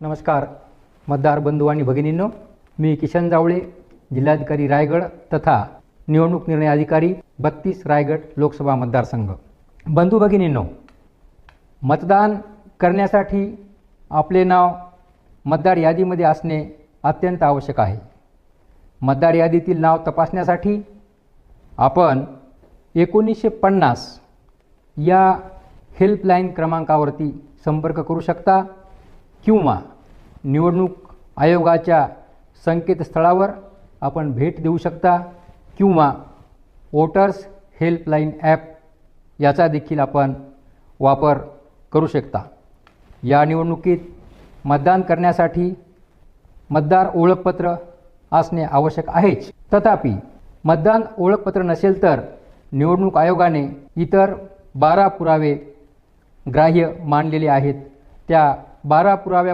नमस्कार मतदार बंधू आणि भगिनींनो मी किशन जावळे जिल्हाधिकारी रायगड तथा निवडणूक निर्णय अधिकारी बत्तीस रायगड लोकसभा मतदारसंघ. बंधू भगिनींनो मतदान करण्यासाठी आपले नाव मतदार यादीमध्ये असणे अत्यंत आवश्यक आहे. मतदार यादीतील नाव तपासण्यासाठी आपण एकोणीसशे पन्नास या हेल्पलाईन क्रमांकावरती संपर्क करू शकता. किंवा निवडणूक आयोगाच्या संकेतस्थळावर आपण भेट देऊ शकता किंवा वोटर्स हेल्पलाईन ॲप याचा देखील आपण वापर करू शकता. या निवडणुकीत मतदान करण्यासाठी मतदार ओळखपत्र असणे आवश्यक आहेच. तथापि मतदान ओळखपत्र नसेल तर निवडणूक आयोगाने इतर बारा पुरावे ग्राह्य मानलेले आहेत. त्या बारा पुराव्या